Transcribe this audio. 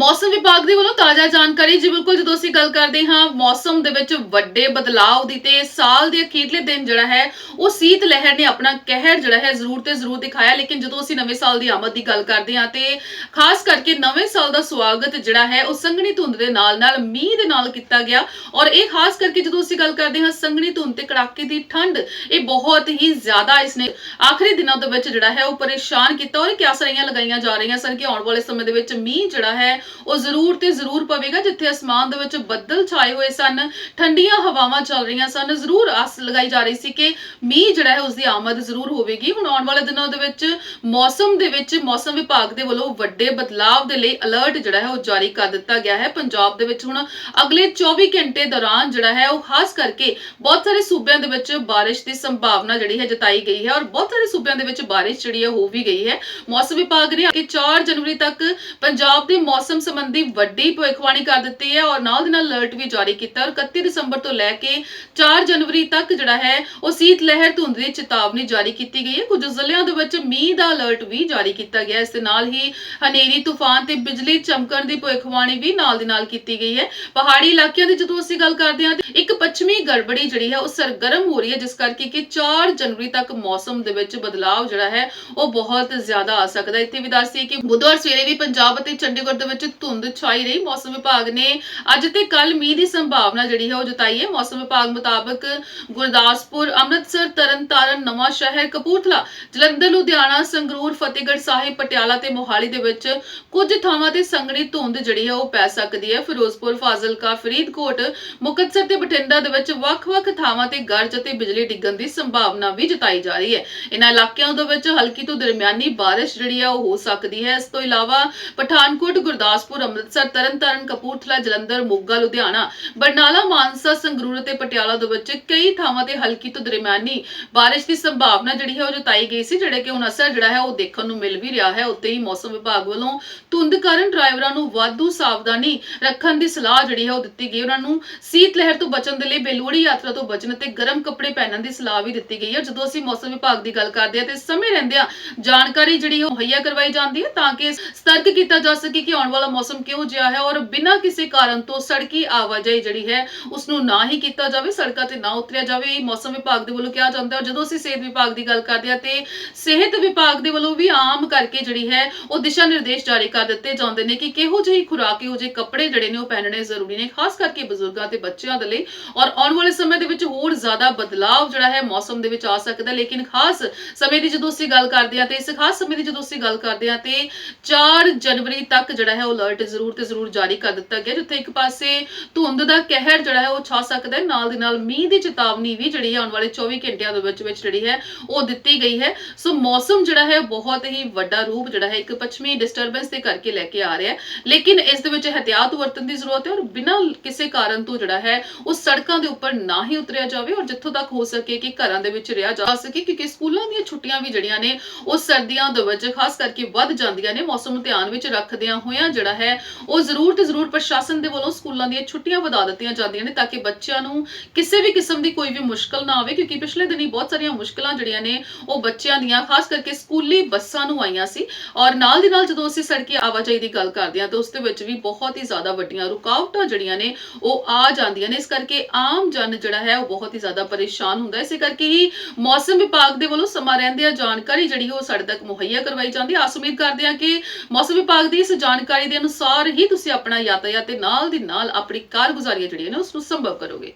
ਮੌਸਮ ਵਿਭਾਗ ਦੇ ਵੱਲੋਂ ਤਾਜ਼ਾ ਜਾਣਕਾਰੀ ਜੀ, ਬਿਲਕੁਲ ਜਦੋਂ ਅਸੀਂ ਗੱਲ ਕਰਦੇ ਹਾਂ ਮੌਸਮ ਦੇ ਵਿੱਚ ਵੱਡੇ ਬਦਲਾਅ ਦੀ ਤੇ ਸਾਲ ਦੇ ਅਖੀਰਲੇ ਦਿਨ ਜਿਹੜਾ ਹੈ, ਉਹ ਸੀਤ ਲਹਿਰ ਨੇ ਆਪਣਾ ਕਹਿਰ ਜਿਹੜਾ ਹੈ ਜ਼ਰੂਰ ਤੇ ਜ਼ਰੂਰ ਦਿਖਾਇਆ। ਲੇਕਿਨ ਜਦੋਂ ਅਸੀਂ ਨਵੇਂ ਸਾਲ ਦੀ ਆਮਦ ਦੀ ਗੱਲ ਕਰਦੇ ਹਾਂ ਤੇ ਖਾਸ ਕਰਕੇ ਨਵੇਂ ਸਾਲ ਦਾ ਸਵਾਗਤ ਜਿਹੜਾ ਹੈ, ਉਹ ਸੰਘਣੀ ਧੁੰਦ ਦੇ ਨਾਲ ਨਾਲ ਮੀਂਹ ਦੇ ਨਾਲ ਕੀਤਾ ਗਿਆ। ਔਰ ਇਹ ਖਾਸ ਕਰਕੇ ਜਦੋਂ ਅਸੀਂ ਗੱਲ ਕਰਦੇ ਹਾਂ ਸੰਘਣੀ ਧੁੰਦ ਤੇ ਕੜਾਕੇ ਦੀ ਠੰਡ, ਇਹ ਬਹੁਤ ਹੀ ਜ਼ਿਆਦਾ ਇਸ ਨੇ ਆਖਰੀ ਦਿਨਾਂ ਦੇ ਵਿੱਚ ਜਿਹੜਾ ਹੈ, ਉਹ ਪਰੇਸ਼ਾਨ ਕੀਤਾ। ਔਰ ਕਿਆਸਰੀਆਂ ਲਗਾਈਆਂ ਜਾ ਰਹੀਆਂ ਸਨ ਕਿ ਆਉਣ ਵਾਲੇ ਸਮੇਂ ਦੇ ਵਿੱਚ ਮੀਂਹ ਜਿਹੜਾ ਹੈ ਉਹ ਜ਼ਰੂਰ ਤੇ ਜ਼ਰੂਰ ਪਵੇਗਾ ਜਿੱਥੇ ਅਸਮਾਨ ਦੇ ਵਿੱਚ ਬੱਦਲ ਛਾਏ ਹੋਏ ਸਨ, ਠੰਡੀਆਂ ਹਵਾਵਾਂ ਚੱਲ ਰਹੀਆਂ ਸਨ। ਜ਼ਰੂਰ ਆਸ ਲਗਾਈ ਜਾ ਰਹੀ ਸੀ ਕਿ ਮੀਂਹ ਜਿਹੜਾ ਹੈ ਉਸ ਦੀ ਆਮਦ ਜ਼ਰੂਰ ਹੋਵੇਗੀ। ਹੁਣ ਆਉਣ ਵਾਲੇ ਦਿਨਾਂ ਦੇ ਵਿੱਚ ਮੌਸਮ ਦੇ ਵਿੱਚ ਮੌਸਮ ਵਿਭਾਗ ਦੇ ਵੱਲੋਂ ਵੱਡੇ ਬਦਲਾਵ ਦੇ ਲਈ ਅਲਰਟ ਜਿਹੜਾ ਹੈ, ਉਹ ਜਾਰੀ ਕਰ ਦਿੱਤਾ ਗਿਆ ਹੈ। ਪੰਜਾਬ ਦੇ ਵਿੱਚ ਹੁਣ ਅਗਲੇ 24 ਘੰਟੇ ਦੌਰਾਨ ਜਿਹੜਾ ਹੈ, ਉਹ ਖਾਸ ਕਰਕੇ ਬਹੁਤ ਸਾਰੇ ਸੂਬਿਆਂ ਦੇ ਵਿੱਚ ਬਾਰਿਸ਼ ਦੀ ਸੰਭਾਵਨਾ ਜਿਹੜੀ ਹੈ, ਜਤਾਈ ਗਈ ਹੈ ਔਰ ਬਹੁਤ ਸਾਰੇ ਸੂਬਿਆਂ ਦੇ ਵਿੱਚ ਬਾਰਿਸ਼ ਜਿਹੜੀ ਹੈ ਹੋ ਵੀ ਗਈ ਹੈ। ਮੌਸਮ ਵਿਭਾਗ ਨੇ ਕਿ 4 ਜਨਵਰੀ ਤੱਕ ਪੰਜਾਬ ਦੇ ਮੌਸਮ ਸੰਬੰਧੀ ਵੱਡੀ ਭਵਿੱਖਬਾਣੀ ਕਰ ਦਿੱਤੀ ਹੈ ਔਰ ਨਾਲ ਦੀ ਨਾਲ ਅਲਰਟ ਵੀ ਜਾਰੀ ਕੀਤਾ ਔਰ 31 ਦਸੰਬਰ ਤੋਂ ਲੈ ਕੇ 4 ਜਨਵਰੀ ਤੱਕ ਜਿਹੜਾ ਹੈ, ਉਹ ਸੀਤ ਲਹਿਰ ਧੁੰਦ ਦੀ ਚੇਤਾਵਨੀ ਜਾਰੀ ਕੀਤੀ ਗਈ ਹੈ। ਕੁਝ ਜ਼ਿਲ੍ਹਿਆਂ ਦੇ ਵਿੱਚ ਮੀਂਹ ਦਾ ਅਲਰਟ ਵੀ ਜਾਰੀ ਕੀਤਾ ਗਿਆ ਇਸ ਦੇ ਨਾਲ ਹੀ ਹਨੇਰੀ, ਤੂਫਾਨ ਤੇ ਬਿਜਲੀ ਚਮਕਣ ਦੀ ਭਵਿੱਖਬਾਣੀ ਵੀ ਨਾਲ ਦੀ ਨਾਲ ਕੀਤੀ ਗਈ ਹੈ। ਪਹਾੜੀ ਇਲਾਕਿਆਂ ਦੀ ਜਦੋਂ ਅਸੀਂ ਗੱਲ ਕਰਦੇ ਹਾਂ ਇੱਕ ਪੱਛਮੀ ਗੜਬੜੀ ਜਿਹੜੀ ਹੈ, ਉਹ ਸਰਗਰਮ ਹੋ ਰਹੀ ਹੈ, ਜਿਸ ਕਰਕੇ ਕਿ 4 ਜਨਵਰੀ ਤੱਕ ਮੌਸਮ ਦੇ ਵਿੱਚ ਬਦਲਾਅ ਜਿਹੜਾ ਹੈ, ਉਹ ਬਹੁਤ ਜ਼ਿਆਦਾ ਆ ਸਕਦਾ ਇੱਥੇ ਵੀ ਦੱਸਦੀ ਕਿ ਬੁੱਧਵਾਰ ਸਵੇਰੇ ਵੀ ਪੰਜਾਬ ਅਤੇ ਚੰਡੀਗੜ੍ਹ ਦੇ ਵਿੱਚ ਧੁੰਦ ਛਾਈ ਰਹੀ। ਮੌਸਮ ਵਿਭਾਗ ਨੇ ਅੱਜ ਤੇ ਕੱਲ ਮੀਂਹ ਦੀ ਸੰਭਾਵਨਾ ਜਿਹੜੀ ਹੈ ਉਹ ਜਤਾਈ ਹੈ। ਮੌਸਮ ਵਿਭਾਗ ਮੁਤਾਬਕ ਗੁਰਦਾਸਪੁਰ, ਅੰਮ੍ਰਿਤਸਰ, ਤਰਨਤਾਰਨ ਨਵਾਂ ਸ਼ਹਿਰ ਕਪੂਰਥਲਾ, ਜਲੰਧਰ, ਲੁਧਿਆਣਾ, ਸੰਗਰੂਰ, ਫਤਿਹਗੜ੍ਹ ਸਾਹਿਬ, ਪਟਿਆਲਾ ਤੇ ਮੋਹਾਲੀ ਦੇ ਵਿੱਚ ਕੁਝ ਥਾਵਾਂ ਤੇ ਸੰਘਣੀ ਧੁੰਦ ਜਿਹੜੀ ਹੈ ਉਹ ਪੈ ਸਕਦੀ ਹੈ। ਫਿਰੋਜ਼ਪੁਰ, ਫਾਜ਼ਿਲਕਾ, ਫਰੀਦਕੋਟ, ਮੁਕਤਸਰ ਤੇ ਬਠਿੰਡਾ ਦੇ ਵਿੱਚ ਵੱਖ-ਵੱਖ ਥਾਵਾਂ ਤੇ ਗਰਜ ਅਤੇ ਬਿਜਲੀ ਡਿੱਗਣ ਦੀ ਸੰਭਾਵਨਾ ਵੀ ਜਤਾਈ ਜਾ ਰਹੀ ਹੈ। ਇਹਨਾਂ ਇਲਾਕਿਆਂ ਦੇ ਵਿੱਚ ਹਲਕੀ ਤੋਂ ਦਰਮਿਆਨੀ ਬਾਰਿਸ਼ ਜਿਹੜੀ ਹੈ ਉਹ ਹੋ ਸਕਦੀ ਹੈ। ਇਸ ਤੋਂ ਇਲਾਵਾ ਪਠਾਨਕੋਟ ਗੁਰਦਾਸ ਗੁਰਦਾਸਪੁਰ, ਅੰਮ੍ਰਿਤਸਰ ਤਰਨਤਾਰਨ ਕਪੂਰਥਲਾ, ਜਲੰਧਰ, ਮੋਗਾ, ਲੁਧਿਆਣਾ, ਬਰਨਾਲਾ, ਮਾਨਸਾ, ਸੰਗਰੂਰ ਅਤੇ ਪਟਿਆਲਾ ਦੇ ਵਿੱਚ ਕਈ ਥਾਵਾਂ ਤੇ ਹਲਕੀ ਤੋਂ ਦਰਮਿਆਨੀ ਬਾਰਿਸ਼ ਦੀ ਸੰਭਾਵਨਾ ਜਿਹੜੀ ਹੈ ਉਹ ਜਤਾਈ ਗਈ ਸੀ, ਜਿਹੜੇ ਕਿ ਹੁਣ ਅਸਰ ਜਿਹੜਾ ਹੈ ਉਹ ਦੇਖਣ ਨੂੰ ਮਿਲ ਵੀ ਰਿਹਾ ਹੈ। ਉੱਤੇ ਹੀ ਮੌਸਮ ਵਿਭਾਗ ਵੱਲੋਂ ਧੁੰਦ ਕਾਰਨ ਡਰਾਈਵਰਾਂ ਨੂੰ ਵਾਧੂ ਸਾਵਧਾਨੀ ਰੱਖਣ ਦੀ ਸਲਾਹ ਜਿਹੜੀ ਹੈ ਉਹ ਦਿੱਤੀ ਗਈ। ਉਹਨਾਂ ਨੂੰ ਸੀਤ ਲਹਿਰ ਤੋਂ ਬਚਣ ਦੇ ਲਈ ਬੇਲੋੜੀ ਯਾਤਰਾ ਤੋਂ ਬਚਣ ਅਤੇ ਗਰਮ ਕੱਪੜੇ ਪਹਿਨਣ ਦੀ ਸਲਾਹ ਵੀ ਦਿੱਤੀ ਗਈ ਹੈ। ਜਦੋਂ ਅਸੀਂ ਮੌਸਮ ਵਿਭਾਗ ਦੀ ਗੱਲ ਕਰਦੇ ਹਾਂ ਤੇ ਸਮੇਂ ਰਹਿੰਦਿਆਂ ਜਾਣਕਾਰੀ ਜਿਹੜੀ ਉਹ ਮੁਹੱਈਆ ਕਰਵਾਈ ਜਾਂਦੀ ਹੈ ਤਾਂ ਕਿ ਸਤਰਕ ਕੀਤਾ ਜਾ ਸਕੇ ਕਿ ਆਉਣ ਵਾਲਾ ਮੌਸਮ ਕਿਹੋ ਜਿਹਾ ਹੈ ਔਰ ਬਿਨਾਂ ਕਿਸੇ ਕਾਰਨ ਤੋਂ ਸੜਕੀ ਆਵਾਜਾਈ ਜਿਹੜੀ ਹੈ ਉਸ ਨੂੰ ਨਾ ਹੀ ਕੀਤਾ ਜਾਵੇ, ਸੜਕਾਂ ਤੇ ਨਾ ਉਤਰਿਆ ਜਾਵੇ, ਇਹ ਮੌਸਮ ਵਿਭਾਗ ਦੇ ਵੱਲੋਂ ਕਿਹਾ ਜਾਂਦਾ ਹੈ। ਜਦੋਂ ਅਸੀਂ ਸਿਹਤ ਵਿਭਾਗ ਦੀ ਗੱਲ ਕਰਦੇ ਹਾਂ ਤੇ ਸਿਹਤ ਵਿਭਾਗ ਦੇ ਵੱਲੋਂ ਵੀ ਆਮ ਕਰਕੇ ਜਿਹੜੀ ਹੈ, ਉਹ ਦਿਸ਼ਾ ਨਿਰਦੇਸ਼ ਜਾਰੀ ਕਰ ਦਿੱਤੇ ਜਾਂਦੇ ਨੇ ਕਿ ਕਿਹੋ ਜਿਹੀ ਖੁਰਾਕ, ਕਿਹੋ ਜਿਹੇ ਕੱਪੜੇ ਜਿਹੜੇ ਨੇ ਉਹ ਪਹਿਨਣੇ ਜ਼ਰੂਰੀ ਨੇ, ਖਾਸ ਕਰਕੇ ਬਜ਼ੁਰਗਾਂ ਤੇ ਬੱਚਿਆਂ ਦੇ ਲਈ। ਔਰ ਆਉਣ ਵਾਲੇ ਸਮੇਂ ਦੇ ਵਿੱਚ ਹੋਰ ਜ਼ਿਆਦਾ ਬਦਲਾਅ ਜਿਹੜਾ ਹੈ, ਮੌਸਮ ਦੇ ਵਿੱਚ ਆ ਸਕਦਾ ਲੇਕਿਨ ਖਾਸ ਸਮੇਂ ਦੀ ਜਦੋਂ ਅਸੀਂ ਗੱਲ ਕਰਦੇ ਹਾਂ ਤੇ ਇਸ ਖਾਸ ਸਮੇਂ ਦੀ ਜਦੋਂ ਅਸੀਂ ਗੱਲ ਕਰਦੇ ਹਾਂ ਤੇ 4 ਜਨਵਰੀ ਤੱਕ ਜਿਹੜਾ ਹੈ ਉਹ ਅਲਰਟ ਜ਼ਰੂਰ ਤੇ ਜ਼ਰੂਰ ਜਾਰੀ ਕਰ ਦਿੱਤਾ ਗਿਆ, ਜਿੱਥੇ ਇੱਕ ਪਾਸੇ ਧੁੰਦ ਦਾ ਕਹਿਰ ਜਿਹੜਾ ਹੈ ਉਹ ਛਾ ਸਕਦਾ ਹੈ। ਨਾਲ ਦੀ ਨਾਲ ਮੀਂਹ ਦੀ ਚੇਤਾਵਨੀ ਵੀ ਜਿਹੜੀ ਆਉਣ ਵਾਲੇ 24 ਘੰਟਿਆਂ ਦੇ ਵਿੱਚ ਵਿੱਚ ਜਿਹੜੀ ਹੈ ਉਹ ਦਿੱਤੀ ਗਈ ਹੈ। ਸੋ ਮੌਸਮ ਜਿਹੜਾ ਹੈ ਬਹੁਤ ਹੀ ਵੱਡਾ ਰੂਪ ਜਿਹੜਾ ਹੈ ਇੱਕ ਪੱਛਮੀ ਡਿਸਟਰਬੈਂਸ ਦੇ ਕਰਕੇ ਲੈ ਕੇ ਆ ਰਿਹਾ ਹੈ। ਲੇਕਿਨ ਇਸ ਦੇ ਵਿੱਚ ਇhtiyਾਤ ਵਰਤਣ ਦੀ ਜ਼ਰੂਰਤ ਹੈ ਔਰ ਬਿਨਾਂ ਕਿਸੇ ਕਾਰਨ ਤੋਂ ਜਿਹੜਾ ਹੈ ਉਹ ਸੜਕਾਂ ਦੇ ਉੱਪਰ ਨਾ ਹੀ ਉਤਰਿਆ ਜਾਵੇ ਔਰ ਜਿੱਥੋਂ ਤੱਕ ਹੋ ਸਕੇ ਕਿ ਘਰਾਂ ਦੇ ਵਿੱਚ ਰਿਹਾ ਜਾ ਸਕੇ, ਕਿਉਂਕਿ ਸਕੂਲਾਂ ਦੀਆਂ ਛੁੱਟੀਆਂ ਵੀ ਜਿਹੜੀਆਂ ਨੇ ਉਹ ਸਰਦੀਆਂ ਦੇ ਵਿੱਚ ਖਾਸ ਕਰਕੇ ਵੱਧ ਜਾਂਦੀਆਂ ਨੇ। ਮੌਸਮ ਨੂੰ ਧਿਆਨ ਵਿੱਚ ਰੱਖਦਿਆਂ ਹੋਇਆਂ ਜਿਹੜਾ ਹੈ, ਉਹ ਜ਼ਰੂਰ ਤੇ ਜ਼ਰੂਰ ਪ੍ਰਸ਼ਾਸਨ ਦੇ ਵੱਲੋਂ ਸਕੂਲਾਂ ਦੀਆਂ ਛੁੱਟੀਆਂ ਵਧਾ ਦਿੱਤੀਆਂ ਜਾਂਦੀਆਂ ਨੇ ਤਾਂ ਕਿ ਬੱਚਿਆਂ ਨੂੰ ਕਿਸੇ ਵੀ ਕਿਸਮ ਦੀ ਕੋਈ ਵੀ ਮੁਸ਼ਕਲ ਨਾ ਆਵੇ, ਕਿਉਂਕਿ ਪਿਛਲੇ ਦਿਨੀ ਬਹੁਤ ਸਾਰੀਆਂ ਮੁਸ਼ਕਲਾਂ ਜਿਹੜੀਆਂ ਨੇ, ਉਹ ਬੱਚਿਆਂ ਦੀਆਂ, ਖਾਸ ਕਰਕੇ ਸਕੂਲੀ ਬੱਸਾਂ ਨੂੰ ਆਈਆਂ ਸੀ। ਔਰ ਨਾਲ ਦੀ ਨਾਲ ਜਦੋਂ ਅਸੀਂ ਸੜਕੀ ਆਵਾਜਾਈ ਦੀ ਗੱਲ ਕਰਦੇ ਹਾਂ, ਤਾਂ ਉਸ ਦੇ ਵਿੱਚ ਵੀ ਬਹੁਤ ਹੀ ਜ਼ਿਆਦਾ ਵੱਡੀਆਂ ਰੁਕਾਵਟਾਂ ਜਿਹੜੀਆਂ ਨੇ, ਉਹ ਆ ਜਾਂਦੀਆਂ ਨੇ। ਇਸ ਕਰਕੇ ਆਮ ਜਨ ਜਿਹੜਾ ਹੈ, ਉਹ ਬਹੁਤ ਹੀ ਜ਼ਿਆਦਾ ਪਰੇਸ਼ਾਨ ਹੁੰਦਾ ਇਸੇ ਕਰਕੇ ਹੀ ਮੌਸਮ ਵਿਭਾਗ ਦੇ ਵੱਲੋਂ ਸਮਾਂ ਰਹਿੰਦਿਆਂ ਜਾਣਕਾਰੀ ਜਿਹੜੀ ਉਹ ਸਾਡੇ ਤੱਕ ਮੁਹੱਈਆ ਕਰਵਾਈ ਜਾਂਦੀ ਹੈ। ਆਸ ਉਮੀਦ ਕਰਦੇ ਹਾਂ ਕਿ ਮੌਸਮ ਵਿਭਾਗ ਦੀ ਇਸ ਜਾਣਕਾਰੀ ਦੇ ਅਨੁਸਾਰ ਹੀ ਤੁਸੀਂ ਆਪਣਾ ਯਾਤਾਯਾਤ ਤੇ ਨਾਲ ਦੀ ਨਾਲ ਆਪਣੀ ਕਾਰਗੁਜ਼ਾਰੀਆਂ ਜਿਹੜੀਆਂ ਨੇ ਉਸ ਨੂੰ ਸੰਭਵ ਕਰੋਗੇ।